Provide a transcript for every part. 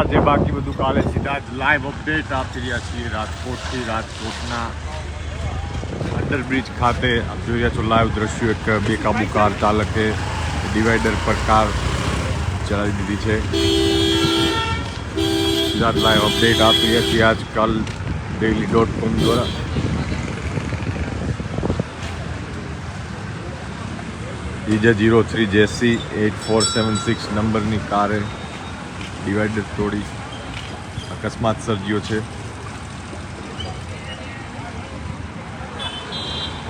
આજે બાકી બધું કાલે સીધા જ લાઈવ અપડેટ આપી રહ્યા છીએ રાજકોટથી રાજકોટના અંડરબ્રિજ ખાતે આપ જોઈ રહ્યા છો લાઈવ દ્રશ્યો એક બેકાબુ કાર ચાલકે ડિવાઈડર પર કાર ચલાવી દીધી છે સીધા લાઈવ અપડેટ આપી રહ્યા છીએ આજકાલ ડેલી ડોટ કોમ દ્વારા GJ zero three JC eight four seven six નંબરની કારે ડિવાઈડર તોડી અકસ્માત સર્જ્યો છે.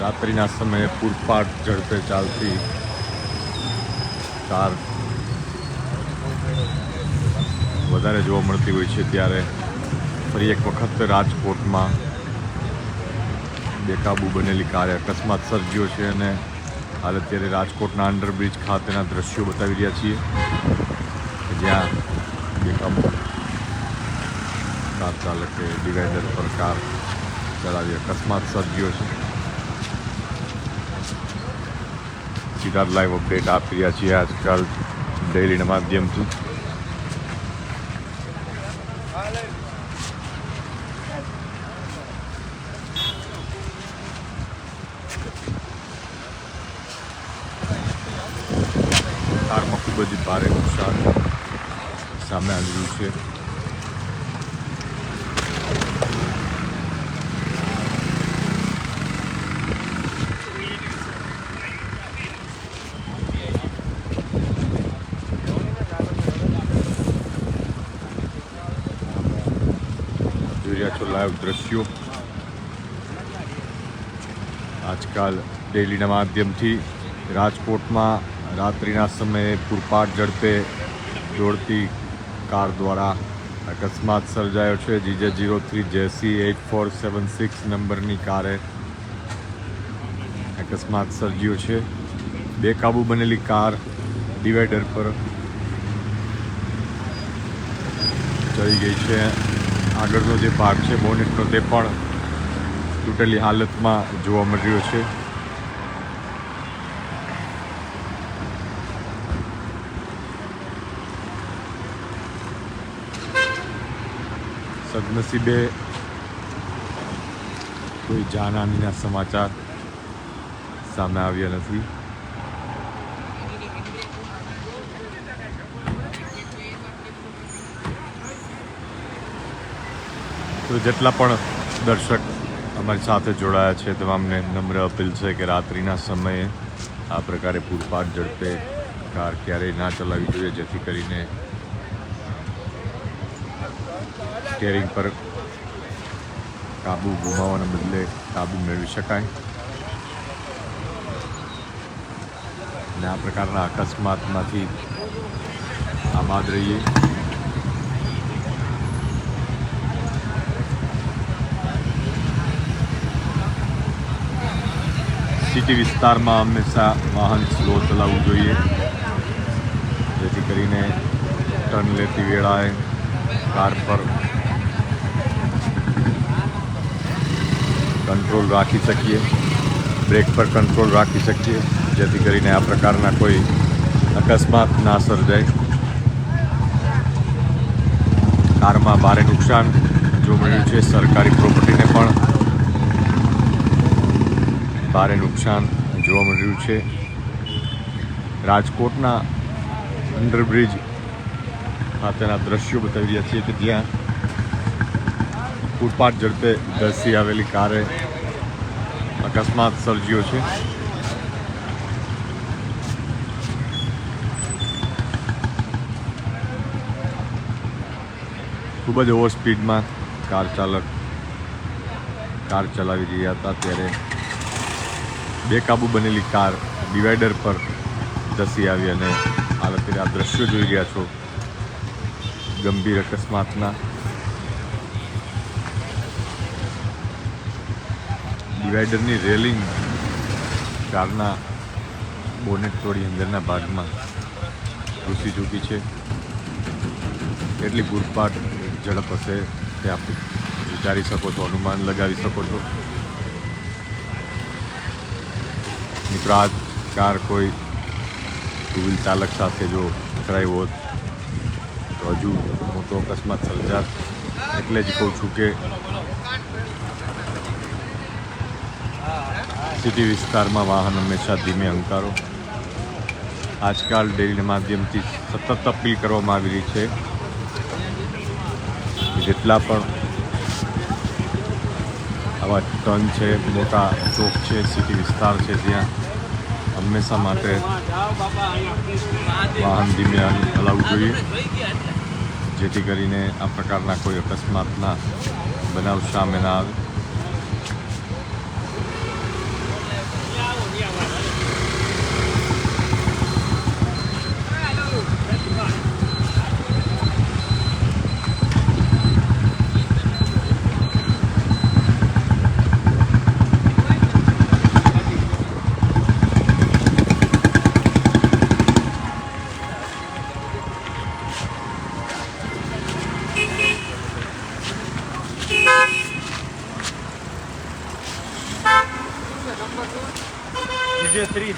રાત્રિના સમયે પૂરપાટ ઝડપે ચાલતી કાર વધારે જોવા મળતી હોય છે ત્યારે ફરી એક વખત રાજકોટમાં બેકાબુ બનેલી કારે અકસ્માત સર્જ્યો છે અને હાલ અત્યારે રાજકોટના અંડરબ્રિજ ખાતેના દ્રશ્યો બતાવી રહ્યા છીએ જ્યાં બેકાબુ કાર ચાલકે ડિવાઈડર પર કાર ચલાવી અકસ્માત સર્જ્યો છે. સીધા લાઈવ અપડેટ આપી રહ્યા છીએ આજકાલ ડેલીના માધ્યમથી કારમાં ખૂબ જ ભારે નુકસાન સામે આવ્યું છે રહ્યા છો લાઈવ દ્રશ્યો આજકાલ ડેલીના માધ્યમથી રાજકોટમાં રાત્રિના સમયે પૂરપાટ ઝડપે દોડતી કાર દ્વારા અકસ્માત સર્જાયો છે. GJ zero three JC eight four seven six નંબરની કારે અકસ્માત સર્જ્યો છે. બેકાબુ બનેલી કાર ડિવાઈડર પર ચડી ગઈ છે. આગળનો જે ભાગ છે, બોનેટનો, તે પણ તૂટેલી હાલતમાં જોવા મળ્યો છે. સદનસીબે કોઈ જાનહાનિના સમાચાર સામે આવ્યા નથી. તો જેટલા પણ દર્શક અમારી સાથે જોડાયા છે તમામને નમ્ર અપીલ છે કે રાત્રિના સમયે આ પ્રકારે પૂરપાટ ઝડપે કાર ક્યારેય ના ચલાવવી જોઈએ, જેથી કરીને સ્ટેરિંગ પર કાબુ ગુમાવવાના બદલે કાબુ મેળવી શકાય. અને આ પ્રકારના અકસ્માતમાંથી આબાદ રહીએ. સિટી વિસ્તારમાં હંમેશા વાહન સ્લો ચલાવવું જોઈએ. જેથી કરીને ટર્ન લેતી વેળાએ કાર પર કંટ્રોલ રાખી શકીએ બ્રેક પર કંટ્રોલ રાખી શકીએ, જેથી કરીને આ પ્રકારના કોઈ અકસ્માત ના સર્જાય. કારમાં ભારે નુકસાન જોવા મળ્યું છે, સરકારી પ્રોપર્ટીને પણ ભારે નુકસાન જોવા મળ્યું છે. રાજકોટના અંડરબ્રિજ ખાતેના દ્રશ્યો બતાવી રહ્યા છીએ કે જ્યાં ફૂટપાથ ઝડપે ધસી આવેલી કારે અકસ્માત સર્જ્યો છે. ખૂબ જ ઓવર સ્પીડમાં કાર ચાલક કાર ચલાવી રહ્યા હતા ત્યારે બેકાબુ બનેલી કાર ડિવાઈડર પર ધસી આવી અને હાલ અત્યારે આ દ્રશ્યો જોઈ રહ્યા છો. ગંભીર અકસ્માતના ડિવાઈડરની રેલિંગ કારના બોનેટ તોડી અંદરના ભાગમાં ઘૂસી ચૂકી છે. એટલી ગુરપાટ ઝડપ હશે તે આપ વિચારી શકો છો, અનુમાન લગાવી શકો છો. મિત્રો, આ કાર કોઈ ટુ વ્હીલ ચાલક સાથે જો ટકરાઈ હોત, તો હજુ હું મોટો અકસ્માત સર્જાત. એટલે જ કહું છું કે સિટી વિસ્તારમાં વાહન હંમેશા ધીમે અંકારો. આજકાલ ડેરીના માધ્યમથી સતત અપીલ કરવામાં આવી રહી છે જેટલા પણ આવા ટન છે, મોટા ચોક છે, સિટી વિસ્તાર છે ત્યાં હંમેશા માટે વાહન ધીમે હલાવવું જોઈએ. જેથી કરીને આ પ્રકારના કોઈ અકસ્માતના બનાવ સામે ના આવે.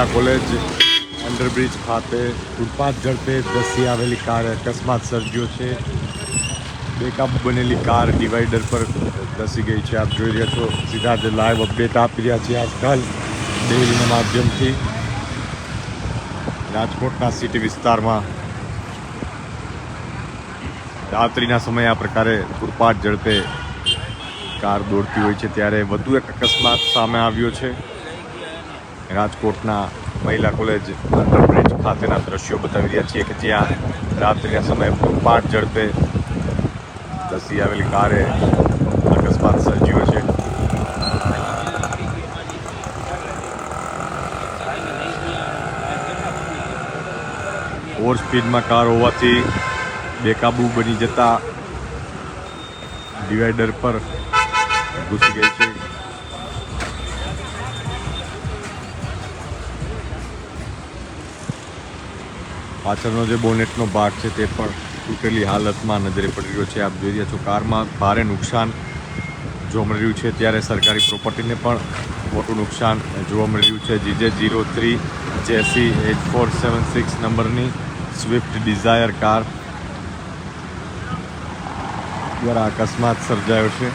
મહિલા કોલેજ, અંડરબ્રિજ ખાતે ફૂટપાથ ઝડપે ધસી આવેલી કાર અકસ્માત સર્જ્યો છે. બેકાબુ બનેલી કાર ડિવાઈડર પર ધસી ગઈ છે. આપ જોઈ રહ્યા છો, સીધા જ લાઈવ અપડેટ આપી રહ્યા છીએ આજકાલ ડેરીના માધ્યમથી. રાજકોટના સિટી વિસ્તારમાં રાત્રિના સમયે આ પ્રકારે ફૂટપાથ ઝડપે કાર દોડતી હોય છે. ત્યારે વધુ એક અકસ્માત સામે આવ્યો છે. રાજકોટના મહિલા કોલેજ અંડરબ્રિજ ખાતેના દ્રશ્યો બતાવી રહ્યા છીએ કે જ્યાં રાત્રિના સમયે ફૂટપાથ ઝડપે ધસી આવેલી કારે અકસ્માત સર્જ્યો છે. ઓવર સ્પીડમાં કાર હોવાથી બેકાબુ બની જતા ડિવાઈડર પર ઘૂસી ગઈ છે. પાછળનો જે બોનેટનો ભાગ છે તે પણ તૂટેલી હાલતમાં નજરે પડી રહ્યો છે. આપ જોઈ રહ્યા છો કારમાં ભારે નુકસાન જોવા મળી રહ્યું છે. ત્યારે સરકારી પ્રોપર્ટીને પણ મોટું નુકસાન જોવા મળી રહ્યું છે. GJ zero three, JC eight four seven six નંબરની સ્વિફ્ટ ડિઝાયર કાર દ્વારા અકસ્માત સર્જાયો છે.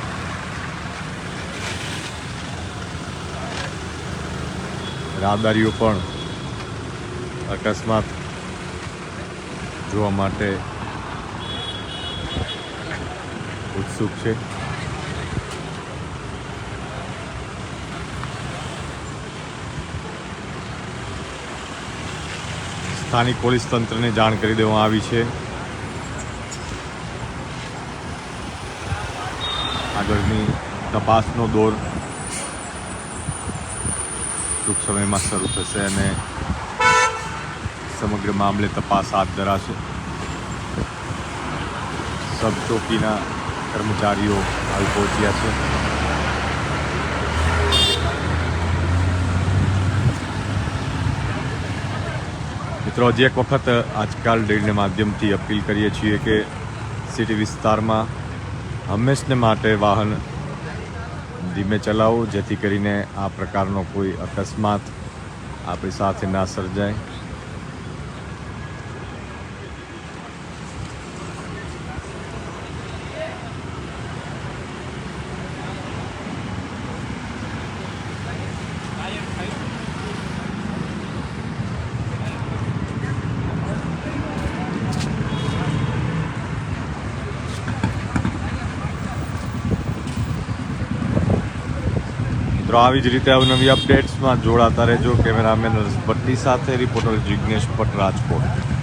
રાહદારીઓ પણ અકસ્માત જોવા માટે ઉત્સુક છે. સ્થાનિક પોલીસ તંત્રને જાણ કરી દેવામાં આવી છે. આગળની તપાસનો દોર ટૂંક સમયમાં શરૂ થશે અને સમગ્ર મામલે તપાસ હાથ ધરાશે. સબ ચોકીના કર્મચારીઓ હાલ પહોંચ્યા છે. મિત્રો, હજી એક વખત આજકાલ ડેરીના માધ્યમથી અપીલ કરીએ છીએ કે સિટી વિસ્તારમાં હંમેશને માટે વાહન ધીમે ચલાવો, જેથી કરીને આ પ્રકારનો કોઈ અકસ્માત આપણી સાથે ના સર્જાય. મિત્રો, આવી જ રીતે અવનવી અપડેટ્સમાં જોડાતા રહેજો. કેમેરામેન ભટ્ટી સાથે, રિપોર્ટર જિજ્ઞેશ ભટ્ટ રાજકોટ.